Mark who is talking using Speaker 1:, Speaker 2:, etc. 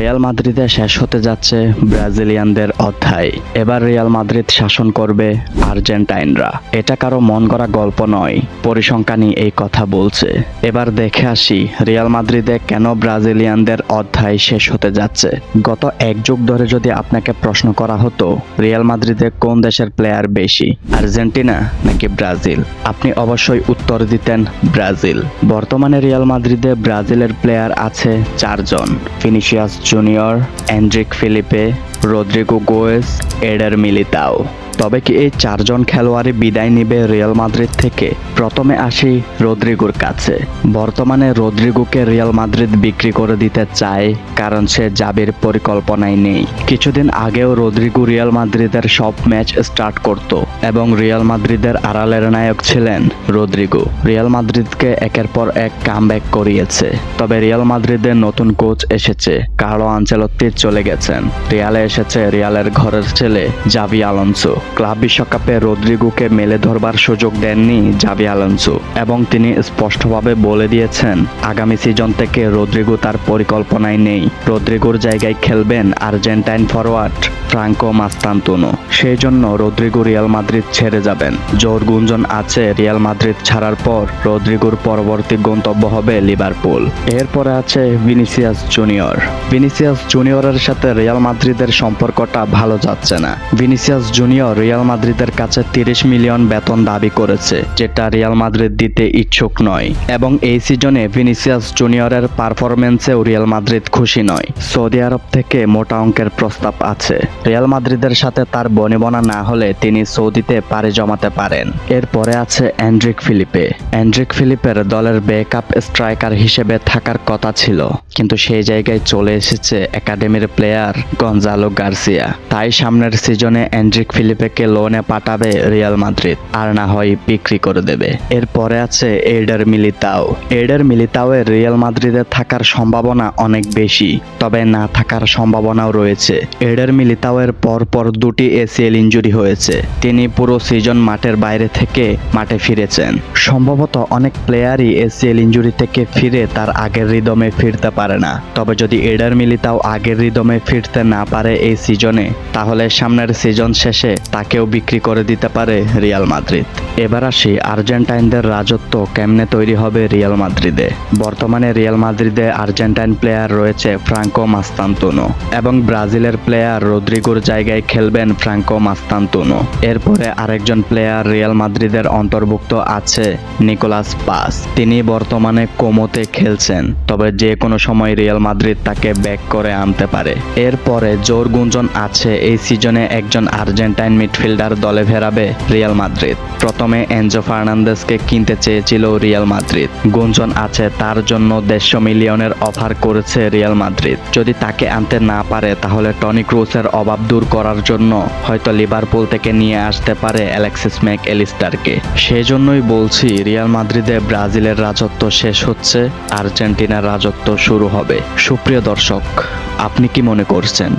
Speaker 1: Real মাদ্রিদে শেষ হতে যাচ্ছে ব্রাজিলিয়ানদের অধ্যায়। এবার রিয়াল মাদ্রিদ শাসন করবে আর্জেন্টাইনরা। এটা কারও মন গড়া গল্প নয়, পরিসংখ্যানই এই কথা বলছে। এবার দেখে আসি রিয়াল মাদ্রিদে কেন ব্রাজিলিয়ানদের অধ্যায় শেষ হতে যাচ্ছে। গত এক যুগ ধরে যদি আপনাকে প্রশ্ন করা হতো, রিয়াল মাদ্রিদে কোন দেশের প্লেয়ার বেশি, আর্জেন্টিনা নাকি ব্রাজিল? আপনি অবশ্যই উত্তর দিতেন ব্রাজিল। বর্তমানে রিয়াল মাদ্রিদে ব্রাজিলের প্লেয়ার আছে চারজন Vinicius Junior Endrick Felipe Rodrygo Goes Eder Militao তবে কি এই চারজন খেলোয়াড়ই বিদায় নিবে রিয়াল মাদ্রিদ থেকে? প্রথমে আসি রদ্রিগোর কাছে। বর্তমানে রদ্রিগোকে রিয়াল মাদ্রিদ বিক্রি করে দিতে চায়, কারণ সে জাবির পরিকল্পনায় নেই। কিছুদিন আগেও রদ্রিগো রিয়াল মাদ্রিদের সব ম্যাচ স্টার্ট করত এবং রিয়াল মাদ্রিদের আড়ালের নায়ক ছিলেন রদ্রিগো। রিয়াল মাদ্রিদকে একের পর এক কামব্যাক করিয়েছে, তবে রিয়াল মাদ্রিদের নতুন কোচ এসেছে, কার্লো আঞ্চেলত্তি চলে গেছেন। রিয়ালে এসেছে রিয়ালের ঘরের ছেলে জাভি আলোনসো। ক্লাব বিশ্বকাপে রদ্রিগোকে মেলে ধরবার সুযোগ দেননি জাভি আলোনসো এবং তিনি স্পষ্টভাবে বলে দিয়েছেন, আগামী সিজন থেকে রদ্রিগো তার পরিকল্পনায় নেই। রদ্রিগোর জায়গায় খেলবেন আর্জেন্টাইন ফরওয়ার্ড ফ্রাঙ্কো মাস্তান্তুনো। সেই জন্য রদ্রিগো রিয়াল মাদ্রিদ ছেড়ে যাবেন। জোর গুঞ্জন আছে রিয়াল মাদ্রিদ ছাড়ার পর রদ্রিগোর পরবর্তী গন্তব্য হবে লিভারপুল। এরপরে আছে ভিনিসিয়াস জুনিয়র। ভিনিসিয়াস জুনিয়রের সাথে রিয়াল মাদ্রিদের সম্পর্কটা ভালো যাচ্ছে না। ভিনিসিয়াস জুনিয়র রিয়াল মাদ্রিদের কাছে তিরিশ মিলিয়ন বেতন দাবি করেছে, যেটা রিয়াল মাদ্রিদ দিতে ইচ্ছুক নয়। এবং এই সিজনে ভিনিসিয়াস জুনিয়রের পারফরমেন্সেও রিয়াল মাদ্রিদ খুশি নয়। সৌদি আরব থেকে মোটা অঙ্কের প্রস্তাব আছে। রিয়াল মাদ্রিদের সাথে তার বনিবনা না হলে তিনি সৌদিতে পাড়ি জমাতে পারেন। এরপরে আছে অ্যান্ড্রিক ফিলিপে। অ্যান্ড্রিক ফিলিপের দলের ব্যাকআপ স্ট্রাইকার হিসেবে থাকার কথা ছিল, কিন্তু সেই জায়গায় চলে এসেছে একাডেমির প্লেয়ার গঞ্জালো গার্সিয়া। তাই সামনের সিজনে অ্যান্ড্রিক ফিলিপেকে লোনে পাঠাবে রিয়াল মাদ্রিদ, আর না হয় বিক্রি করে দেবে। এরপরে আছে এডার মিলিতাও। এডার মিলিতাওয়ের রিয়াল মাদ্রিদে থাকার সম্ভাবনা অনেক বেশি, তবে না থাকার সম্ভাবনাও রয়েছে। এডার মিলিতাওয়ের পরপর দুটি এসিএল ইঞ্জুরি হয়েছে। তিনি পুরো সিজন মাঠের বাইরে থেকে মাঠে ফিরেছেন। সম্ভবত অনেক প্লেয়ারই এসিএল ইঞ্জুরি থেকে ফিরে তার আগের রিদমে ফিরতে পারে না। তবে যদি এডার মিলিতাও আগের রিদমে ফিরতে না পারে এই সিজনে, তাহলে সামনের সিজন শেষে তাকেও বিক্রি করে দিতে পারে রিয়াল মাদ্রিদ। এবার আসি আর্জেন্টাইনদের রাজত্ব কেমনে তৈরি হবে রিয়াল মাদ্রিদে। বর্তমানে রিয়াল মাদ্রিদে আর্জেন্টাইন প্লেয়ার রয়েছে ফ্রাঙ্কো মাস্তান্তুনো এবং ব্রাজিলের প্লেয়ার রদ্রিগোর জায়গায় খেলবেন ফ্রাঙ্কো মাস্তান্তুনো। এরপরে আরেকজন প্লেয়ার রিয়াল মাদ্রিদের অন্তর্ভুক্ত আছে নিকোলাস পাস। তিনি বর্তমানে কোমোতে খেলছেন, তবে যে কোনো সময় রিয়াল মাদ্রিদ তাকে ব্যাক করে আনতে পারে। এরপরে জোর গুঞ্জন আছে এই সিজনে একজন আর্জেন্টাইন মিডফিল্ডার দলে ফেরাবে রিয়াল মাদ্রিদ। প্রথমে এনজো ফার্নান্দেসকে কিনতে চেয়েছিল রিয়াল মাদ্রিদ। গুঞ্জন আছে তার জন্য দেড়শো মিলিয়নের অফার করেছে রিয়াল মাদ্রিদ। যদি তাকে আনতে না পারে, তাহলে টনি ক্রুসের অভাব দূর করার জন্য হয়তো লিভারপুল থেকে নিয়ে আসতে পারে অ্যালেক্সিস ম্যাক এলিস্টারকে সেজন্যই বলছি, রিয়াল মাদ্রিদে ব্রাজিলের রাজত্ব শেষ হচ্ছে, আর্জেন্টিনার রাজত্ব শুরু হবে। সুপ্রিয় দর্শক, আপনি কি মনে করছেন?